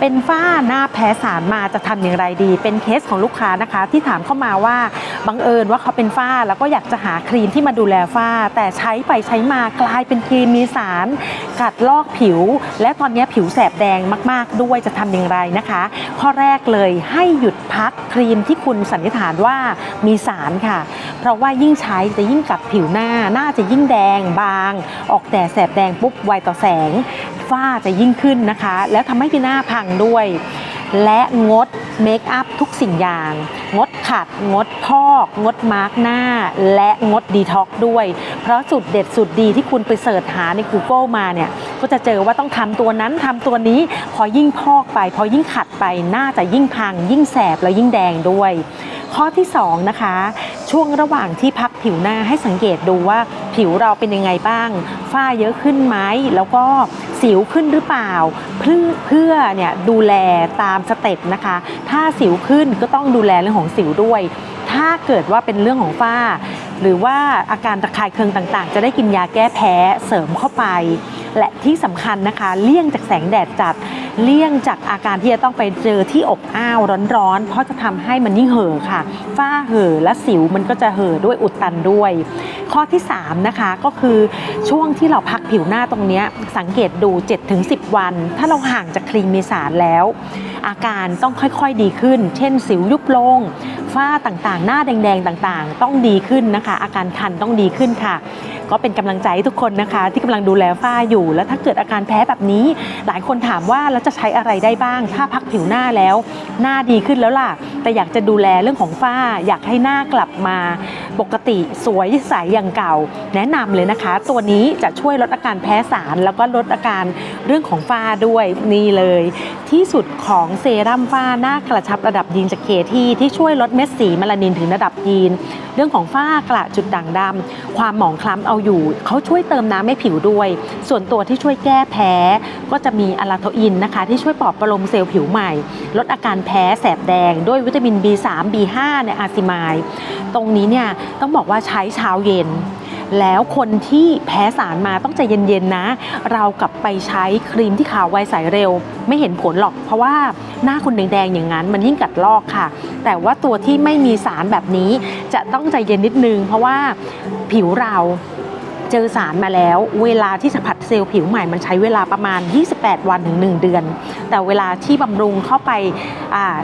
เป็นฝ้าหน้าแพ้สารมาจะทำอย่างไรดี เป็นเคสของลูกค้านะคะ ที่ถามเข้ามาว่าบังเอิญว่าเขาเป็นฝ้าแล้วก็อยากจะหาครีมที่มาดูแลฝ้า แต่ใช้ไปใช้มากลายเป็นครีมมีสาร กัดลอกผิว และตอนนี้ผิวแสบแดงมาก ๆ ด้วยจะทำอย่างไรนะคะ ข้อแรกเลยให้หยุดพักครีมที่คุณสันนิษฐานว่ามีสารค่ะ เพราะว่ายิ่งใช้จะยิ่งกัดผิวหน้าหน้าจะยิ่งแดงบาง ออกแต่แสบแดงปุ๊บไวต่อแสง ฝ้าจะยิ่งขึ้นนะคะ แล้วทำให้พี่หน้าพังด้วย และงดเมคอัพทุกสิ่งอย่าง งดขัด งดพอก งดมาร์กหน้า และงดดีท็อกด้วย เพราะสุดเด็ดสุดดีที่คุณไปเสิร์ชหาใน Google มาเนี่ย ก็จะเจอว่าต้องทำตัวนั้นทำตัวนี้ พอยิ่งพอกไป พอยิ่งขัดไปหน้าจะยิ่งพัง ยิ่งแสบแล้วยิ่งแดงด้วยข้อที่2นะคะ ช่วงระหว่างที่พักผิวหน้าให้สังเกตดูว่าผิวเราเป็นยังไงบ้าง ฝ้าเยอะขึ้นไหมแล้วก็ สิวขึ้นหรือเปล่า เพื่อเพื่อเนี่ยดูแลตามสเต็ปนะคะ ถ้าสิวขึ้นก็ต้องดูแลเรื่องของสิวด้วย ถ้าเกิดว่าเป็นเรื่องของฝ้า หรือว่าอาการตะคายเคืองต่างๆ จะได้กินยาแก้แพ้เสริมเข้าไป และที่สำคัญนะคะ เลี่ยงจากแสงแดดจัดเลี่ยงจากอาการที่จะต้องไปเจอที่อบอ้าวร้อนๆ เพราะจะทำให้มันยิ่งเห่อค่ะ ฝ้าเห่อและสิวมันก็จะเห่อด้วยอุดตันด้วย ข้อที่3นะคะก็คือช่วงที่เราพักผิวหน้าตรงนี้สังเกตดู 7-10 วัน ถ้าเราห่างจากครีมเมสารแล้ว อาการต้องค่อยๆดีขึ้น เช่น สิวยุบลงฝ้าต่างๆ หน้าแดงๆ ต่างๆ ต้องดีขึ้นนะคะ อาการคันต้องดีขึ้นค่ะ ก็เป็นกำลังใจให้ทุกคนนะคะ ที่กำลังดูแลฝ้าอยู่ แล้วถ้าเกิดอาการแพ้แบบนี้ หลายคนถามว่าแล้วจะใช้อะไรได้บ้าง ถ้าพักผิวหน้าแล้ว หน้าดีขึ้นแล้วล่ะ แต่อยากจะดูแลเรื่องของฝ้า อยากให้หน้ากลับมาปกติสวยใสอย่างเก่า แนะนำเลยนะคะ ตัวนี้จะช่วยลดอาการแพ้สาร แล้วก็ลดอาการเรื่องของฝ้าด้วยนี่เลย ที่สุดของเซรั่มฝ้าหน้ากระชับระดับยีนจากเคที่ที่ช่วยลดเม็ดสีเมลานินถึงระดับยีน เรื่องของฝ้ากระจุดด่างดำความหมองคล้ำเอาอยู่ เขาช่วยเติมน้ำให้ผิวด้วย ส่วนตัวที่ช่วยแก้แพ้ ก็จะมีอะลาโทอินนะคะ ที่ช่วยปลอบประโลมเซลล์ผิวใหม่ ลดอาการแพ้แสบแดงด้วยวิตามิน B3 B5 ในอาซิมายตรงนี้เนี่ยต้องบอกว่าใช้เช้าเย็น แล้วคนที่แพ้สารมาต้องใจเย็นๆนะ เรากลับไปใช้ครีมที่ขาวไวใสเร็ว ไม่เห็นผลหรอก เพราะว่าหน้าคุณแดงๆอย่างนั้น มันยิ่งกัดลอกค่ะ แต่ว่าตัวที่ไม่มีสารแบบนี้จะต้องใจเย็นนิดนึง เพราะว่าผิวเรา เจอสารมาแล้ว เวลาที่สัมผัสเซลล์ผิวใหม่มันใช้เวลาประมาณ 28 วันถึง 1 เดือน แต่เวลาที่บำรุงเข้าไปา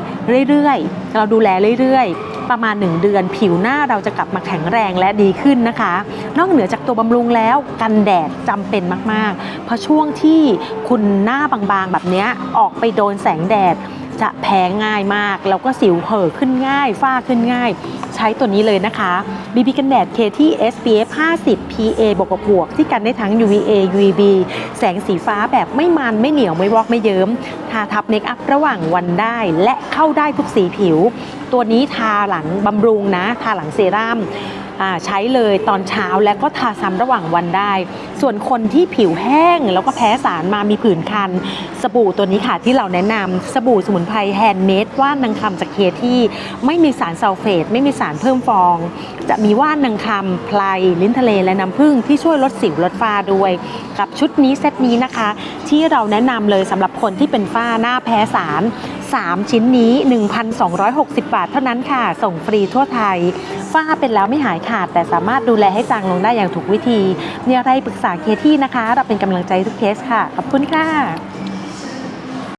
เรื่อยๆ เราดูแลเรื่อยๆ ประมาณ 1 เดือน ผิวหน้าเราจะกลับมาแข็งแรงและดีขึ้นนะคะ นอกเหนือจากตัวบำรุงแล้วกันแดดจำเป็นมากๆ เพราะช่วงที่คุณหน้าบางๆ แบบเนี้ยออกไปโดนแสงแดดจะแพ้ง่ายมาก แล้วก็สิวเห่อขึ้นง่ายฝ้าขึ้นง่าย ช้ตัวนี้เลยนะคะ BB กันแดด KT SPF 50 PA บวกกับบวกที่กันได้ทั้ง UVA UVB แสงสีฟ้าแบบไม่มันไม่เหนียวไม่วอกไม่เยิ้มทาทับเมคอัพระหว่างวันได้และเข้าได้ทุกสีผิว ตัวนี้ทาหลังบำรุงนะ ทาหลังเซรั่ม ใช้เลยตอนเช้าแล้วก็ทาซ้ำระหว่างวันได้ ส่วนคนที่ผิวแห้งแล้วก็แพ้สารมามีผื่นคัน สบู่ตัวนี้ค่ะที่เราแนะนำสบู่สมุนไพรแฮนด์เมดว่านนางคำจากเคที่ไม่มีสารซัลเฟต ไม่มีสารเพิ่มฟอง จะมีว่านนางคำไพลลิ้นทะเลและน้ำผึ้งที่ช่วยลดสิวลดฝ้าด้วย กับชุดนี้เซตนี้นะคะ ที่เราแนะนำเลยสำหรับคนที่เป็นฝ้าหน้าแพ้สาร 3 ชิ้นนี้ 1,260 บาทเท่านั้นค่ะ ส่งฟรีทั่วไทย ฝ้าเป็นแล้วไม่หายขาด แต่สามารถดูแลให้จางลงได้อย่างถูกวิธีมีอะไรปรึกษาเคที่นะคะ เราเป็นกำลังใจทุกเคสค่ะ ขอบคุณค่ะ